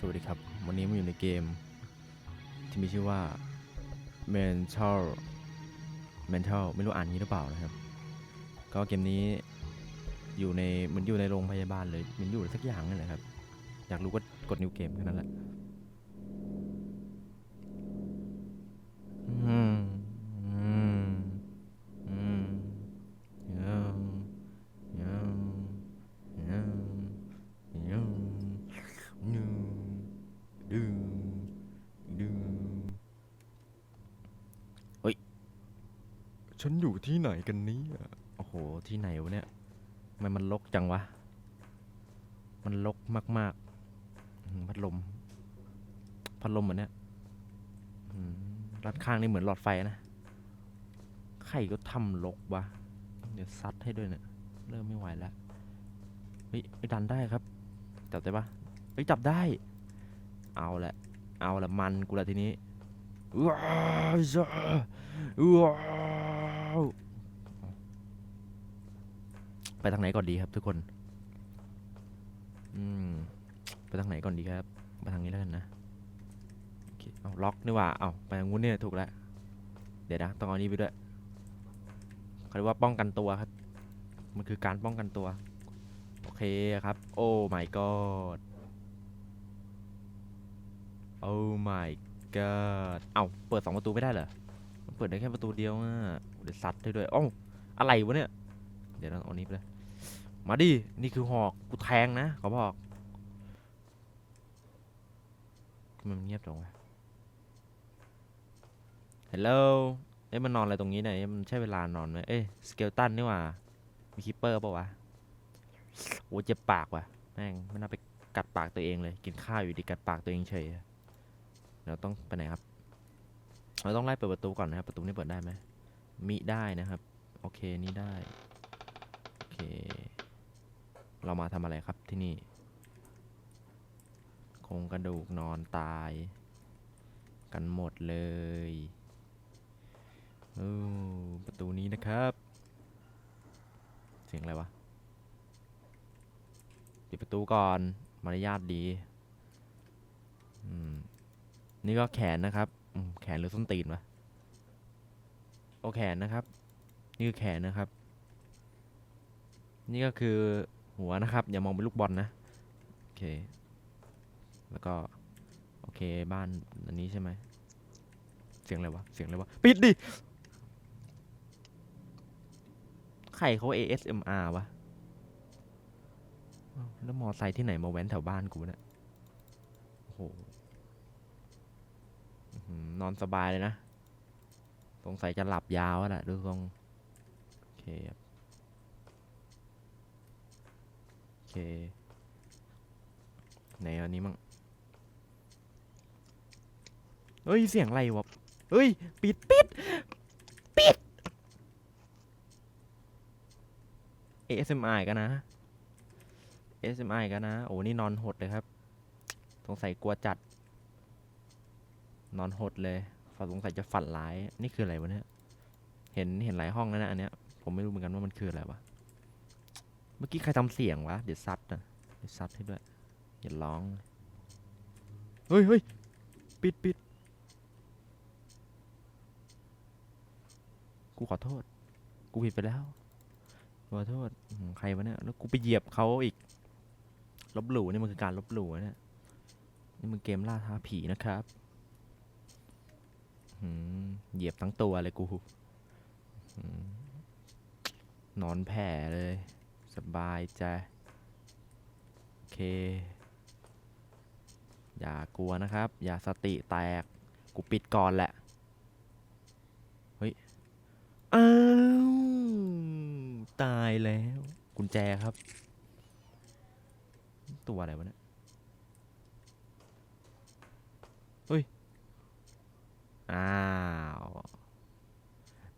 สวัสดีครับ วันนี้มาอยู่ในเกม ที่มีชื่อว่า Mental Mental ไม่รู้อ่านงี้หรือเปล่านะครับ ก็เกมนี้อยู่ในเหมือนอยู่ในโรงพยาบาลเลยเหมันอยู่สักอย่างนั่นแหละครับ อยากรู้ก็กดนิวเกมแค่นั้นแหละ ฉันอยู่ที่ไหนกันนี้โอ้โห ที่ไหนวะเนี่ยทำไมมันลกจังวะ มันลกมากๆอื้อหือพัดลม พัดลมเหมือนเนี้ยรัดข้างนี่เหมือนหลอดไฟนะใครก็ทำลกวะ เดี๋ยวซัดให้ด้วยเนี่ย เริ่มไม่ไหวแล้ว เฮ้ยดันได้ครับ จับได้ปะเฮ้ยจับได้ เอาละ เอาละมันกูละทีนี้ว้าวจ้าว้า ไปทางไหนก่อนดีครับ ทุกคน อืม ไปทางไหนก่อนดีครับ ไปทางนี้แล้วกันนะโอเคเอาล็อกนี่หว่า เอาไปทางงู้นเนี่ยถูกแล้ว เดี๋ยวนะ ต้องเอานี้ไปด้วยเขาเรียกว่าป้องกันตัวครับ มันคือการป้องกันตัว โอเคครับ โอ้ my god โอ้ my god เอาเปิดสองประตูไม่ได้เหรอ มันเปิดได้แค่ประตูเดียวอะ เดี๋ยวซัดให้ด้วยอ้าวอะไรวะเนี่ย เดี๋ยวเราเอานี้ไปเลย มาดิ นี่คือหอก กูแทงนะเขาบอกมันเงียบจังวะฮัลโหลเอ้ยมันนอนอะไรตรงนี้เนี่ยมันใช่เวลานอนไหมเอ้ยสเกลตันนี่หว่า มีคิปเปอร์ปะวะโอ้เจ็บปากว่ะแม่งไม่น่าไปกัดปากตัวเองเลย กินข้าวอยู่ดีกัดปากตัวเองเฉยเราต้องไปไหนครับ เราต้องไล่เปิดประตูก่อนนะครับ ประตูนี้เปิดได้ไหม มิได้นะครับ โอเคนี่ได้ โอเค เรามาทำอะไรครับที่นี่โครงกระดูกนอนตาย กันหมดเลยโอ้ประตูนี้นะครับ เสียงอะไรวะปิดประตูก่อนมารยาทดีอืมนี่ก็แขนนะครับ แขนหรือส้นตีนวะ โอแขนนะครับ นี่คือแขนนะครับ นี่ก็คือหัวนะครับ อย่ามองเป็นลูกบอลนะโอเค แล้วก็ โอเคบ้านอันนี้ใช่ไหมเสียงอะไรวะ เสียงอะไรวะ ปิดดิใครเขา ASMR วะ แล้วมอไซค์ที่ไหนมาแว้นแถวบ้านกูเนี่ยโอ้โหนอนสบายเลยนะ สงสัยจะหลับยาวแล้วแหละดูทรงโอเคครับโอเคไหนอันนี้มั่งเฮ้ย เสียงอะไรวะเฮ้ย ปิดปิดปิด ASMR กันนะ SMI กันนะ โอ้ นี่นอนหดเลยครับ สงสัยกลัวจัด นอนหดเลย ฝันสงสัยจะฝันร้าย นี่คืออะไรวะเนี่ย เห็นเห็นหลายห้องแล้วนะอันเนี้ย ผมไม่รู้เหมือนกันว่ามันคืออะไรวะ เมื่อกี้ใครทำเสียงวะ เดี๋ยวซัดนะเดี๋ยวซัดให้ด้วยอย่าร้อง เฮ้ยเฮ้ยปิดปิดกูขอโทษ กูผิดไปแล้ว ขอโทษ ใครวะเนี่ย แล้วกูไปเหยียบเขาอีก ลบหลู่นี่มันคือการลบหลู่นะเนี่ยนี่มันเกมล่าท้าผีนะครับ เหยียบทั้งตัวเลยกูนอนแผ่เลย สบายใจโอเค อย่ากลัวนะครับ อย่าสติแตก กูปิดก่อนแหละ เฮ้ย อ้าว ตายแล้ว กุญแจครับ ตัวอะไรวะเนี่ย เฮ้ย อ้าว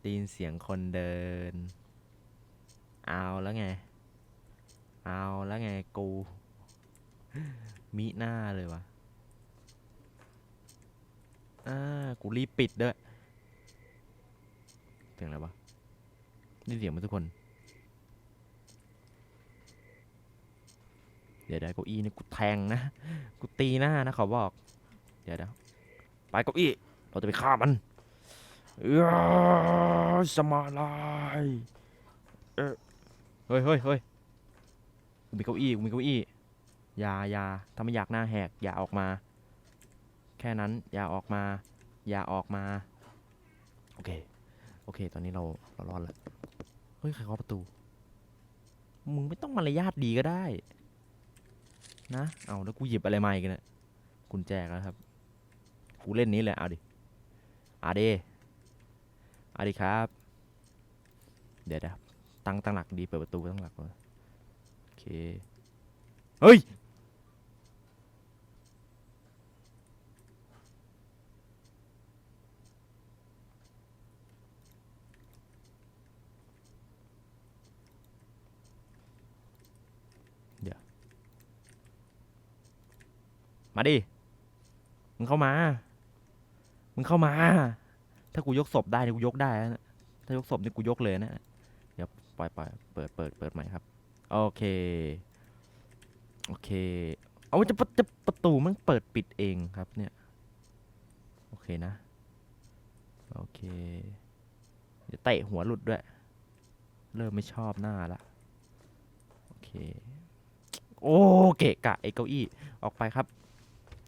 ได้ยินเสียงคนเดิน เอาแล้วไง เอาแล้วไงกู มิหน้าเลยวะอ่ากูรีบปิดด้วยเสียงอะไรวะนี่เสียงไหมาทุกคน เดี๋ยวเดี๋ยวเก้าอี้นี่กูแทงนะ กูตีหน้านะเขอบอก เดี๋ยวเดี๋ยวไปเก้าอี้ เราจะไปฆ่ามันเอ้ยสมาลายเอ้ยเฮ้ยเฮ้ยเฮ้ยกูมีเก้าอี้กูมีเก้าอี้อย่าอย่าถ้าไม่อยากหน้าแหกอย่าออกมา แค่นั้นอย่าออกมา อย่าออกมา โอเค โอเค ตอนนี้เราเรารอดแล้วเฮ้ยใครเคาะประตู มึงไม่ต้องมารยาทดีก็ได้ นะ เอาแล้วกูหยิบอะไรมาอีกนเนี่ยกุญแจแล้วครับ กูเล่นนี้แหละ เอาดิ อาเดอาดิครับ เดี๋ยวนะครับตั้งตั้งหลักดีเปิดประตูตั้งหลักเลยโอเค เฮ้ยมาดิ มึงเข้ามา มึงเข้ามา ถ้ากูยกศพได้เนี่ยกูยกได้นะถ้ายกศพนี่กูยกเลยนะเดี๋ยวปล่อยปล่อยเปิดเปิดเปิดใหม่ครับ โอเค โอเค เอาจะประจะประตูมันเปิดปิดเองครับเนี่ย โอเคนะ โอเคเดี๋ยวเตะหัวหลุดด้วย เริ่มไม่ชอบหน้าละ โอเค โอ้เกะกะไอ้เก้าอี้ ออกไปครับ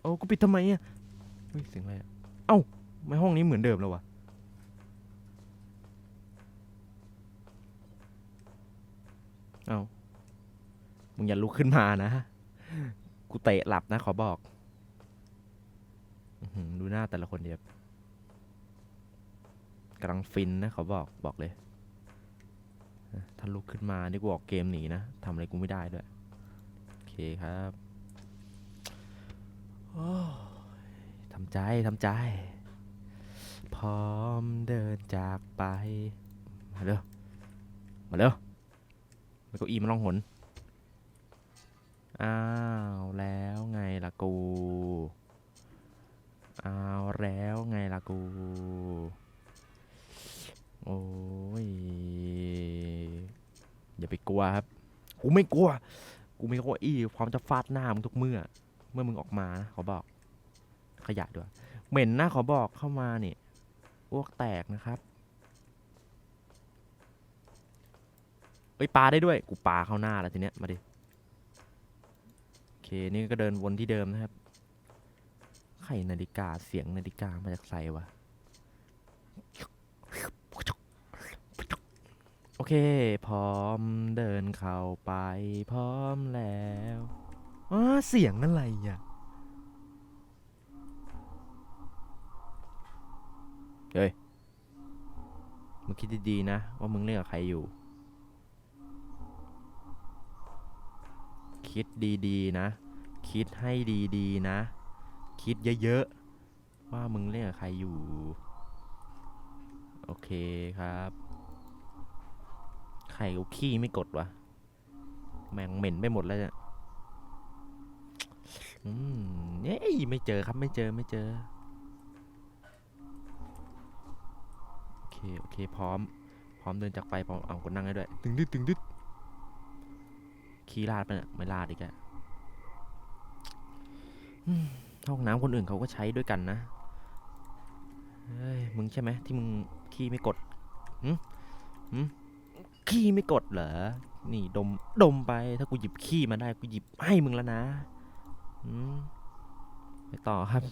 โอ้กูปิดทำไมอะเฮ้ยเสียงอะไรอะ เอ้าไม่ห้องนี้เหมือนเดิมแล้ววะเอ้ามึงอย่าลุกขึ้นมานะ กูเตะหลับนะขอบอกดูหน้าแต่ละคนเดียบกำลังฟินนะขอบอกบอกเลย ถ้าลุกขึ้นมานี่กูออกเกมหนีนะทำอะไรกูไม่ได้ด้วย โอเคครับโอ้ย ทำใจทำใจ พร้อมเดินจากไป มาเร็วมาเร็วไปเก้าอี้มันลองหน อ้าวแล้วไงล่ะกูอ้าวแล้วไงล่ะกู โอ้ย อย่าไปกลัวครับ กูไม่กลัว กูไมีเก้าอี้พร้อมจะฟาดหน้ามึงทุกเมื่อ เมื่อมึงออกมานะขอบอก ขยะด้วย เหม็นนะขอบอกเข้ามาเนี่อ้วกแตกนะครับเอ้ยปลาได้ด้วย กูปลาเข้าหน้าแล้วทีเนี้ย มาดิ โอเค นี่ก็เดินวนที่เดิมนะครับ ไข่นาฬิกา เสียงนาฬิกามาจากใส่วะโอเค พร้อมเดินเข้าไป พร้อมแล้วอ้าเสียงอะไรอะ เฮ้ย มึงคิดดีๆนะ ว่ามึงเล่นกับใครอยู่ คิดดีๆนะ คิดให้ดีๆนะ คิดเยอะๆ ว่ามึงเล่นกับใครอยู่ โอเคครับ ใครกูขี้ไม่กดวะ แม่งเหม็นไปหมดแล้วเนี่ยอืมเย้ยไม่เจอครับไม่เจอไม่เจอ โอเคโอเคพร้อม พร้อมเดินจากไปพร้อมเอาคนนั่งให้ด้วย ตึงดึดตึงดึดขี้ลาดไปเนี่ยไม่ลาดอีกอะอืมห้องน้ำคนอื่นเขาก็ใช้ด้วยกันนะ เฮ้ย มึงใช่ไหมที่มึงขี้ไม่กดหืมหืมขี้ไม่กดเหรอ นี่ดม ดมไปถ้ากูหยิบขี้มาได้กูหยิบให้มึงแล้วนะอืมไปต่อครับ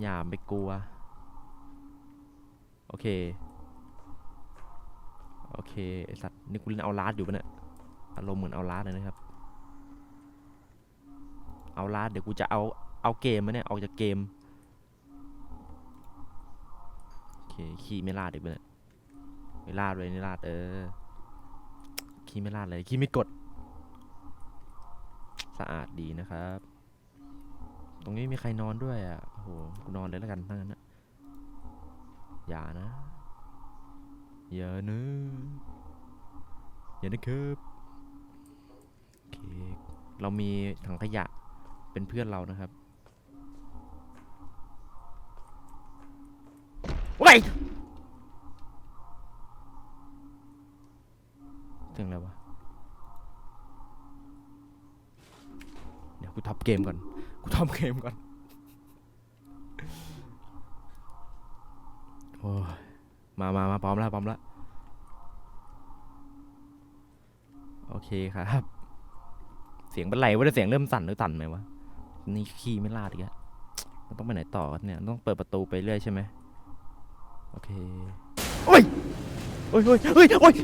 อย่าไปกลัว โอเค โอเคไอสัตว์นี่กูเล่นเอาลาดอยู่ปะเนี่ยอารมณ์เหมือนเอาลาดเลยนะครับ เอาลาดเดี๋ยวกูจะเอาเอาเกมมาเนี่ยออกจากเกมโอเคขี้ไม่ลาดอีกปะเนี่ยไม่ลาดเลยนี่ลาดเออขี้ไม่ลาดเลยขี้ไม่กด สะอาดดีนะครับ ตรงนี้มีใครนอนด้วยอะโอ้โหกูนอนเลยแล้วกันทั้งนั้นนะ อย่านะ อย่านะอย่านะครับโอเคเรามีถังขยะเป็นเพื่อนเรานะครับว้ายเสียงอะไรวะเกมก่อน กูทำเกมก่อน โอ้ย มามามาพร้อมแล้วพร้อมแล้วโอเคครับ เสียงเป็นไรวะเนี่ยเสียงเริ่มสั่นหรือสั่นไหมวะ นี่ขี้ไม่ลาดอีกแล้วมันต้องไปไหนต่อเนี่ยต้องเปิดประตูไปเรื่อยใช่ไหมโอเคโอ้ยโอ้ยโอ้ยโอ้ย